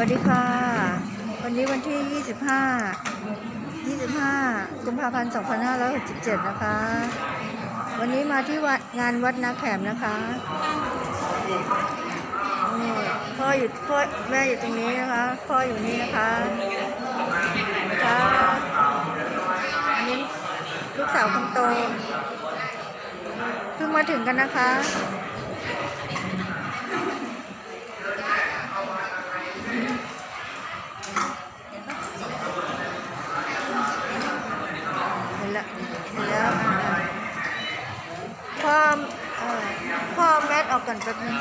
วัสดีค่ะ วันนี้วันที่ 25 25 กุมภาพันธ์ 2567 นะคะ วันนี้มาที่วัดงานวัดนาแขมนะคะพ่ออยู่พ่อแม่อยู่ตรงนี้นะคะ พ่ออยู่นี่นะคะนะคะอันนี้ลูกสาวคนโตเพิ่งมาถึงกันนะคะ เห็นแล้วเห็นแล้วอ่า พ่อเอ่อพ่อแมทออกก่อนแป๊บนึง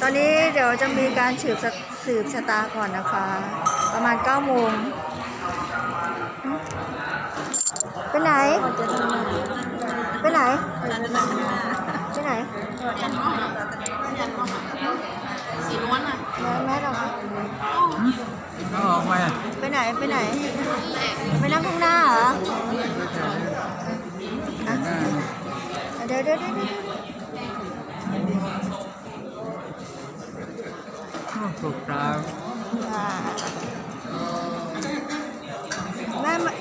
ตอนนี้เดี๋ยวจะมีการสืบสสืบชะตาก่อนนะคะ ประมาณ9โมงไปไหน ไปไหน ไปไหนสีนวลอะแม่แมทออกมาก็ออกมาไปไหน ไปไหน ไปนั่งข้างหน้า เดี๋ยวเดี๋ยวถูกปลาอ่าแม่มา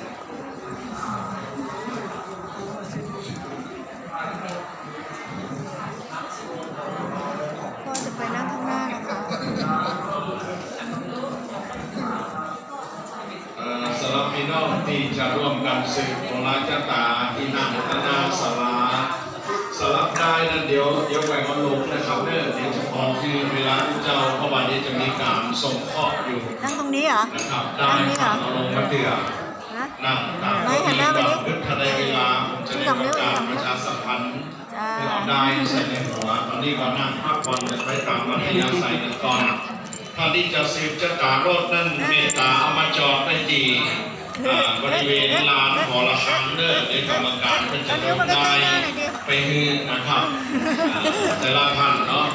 พ่อจะไปนั่งข้างหน้านะคะเอ่อสำหรับพี่น้องที่จะร่วมกันสืบโบราณชะตาที่นั่งข้างหน้าศาลา สลับได้นั้นเดี๋ยวเดี๋ยวแหวกมันลงนะครับเด้อเดี๋ยวจะพอคือเวลาที่เจ้าเพราะวันนี้จะมีการส่งข้ออยู่นั่งตรงนี้เหรอนะครับได้ครับเอาลงมาเตือนะนั่งตามไม่หันหน้ามาดิเพื่อถ้าได้เวลาผมจะได้ประกาศประชาสัมพันธ์จ้าเพื่อเอาได้ใส่ในหัวตอนนี้ก็นั่งพักผ่อนกันไปตามมัธยาศัยกันก่อนท่านที่จะสืบชะตารถนั่นเมตตาเอามาจอดได้ดีอ่าบริเวณลานหอระฆังเด้อในกรรมการเป็นจะต้องได้ไปฮือนะครับแต่ละท่านเนาะ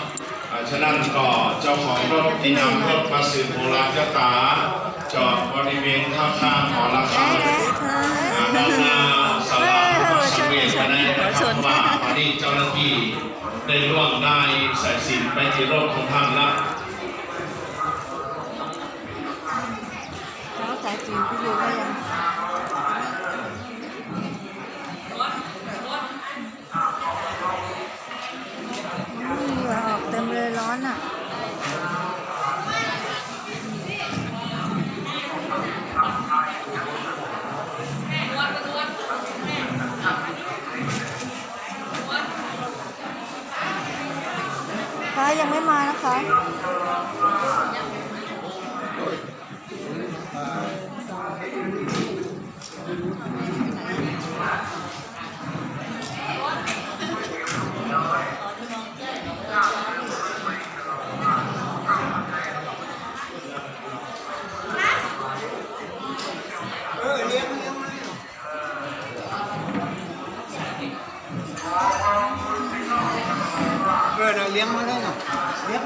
ฉะนั้นก็เจ้าของรถที่นำรถมาสืบโบราณชะตา จอดบริเวณข้างๆหอระฆังอ่าด้านหน้าสลาพระสังเวชก็ได้นะครับว่าวันนี้เจ้าหน้าที่ได้ร่วงได้สายสินไปที่รถของท่านแล้ว ฟ้ายังไม่มานะคะ เออเราเลี้ยงมาได้หน่อยเลี้ยง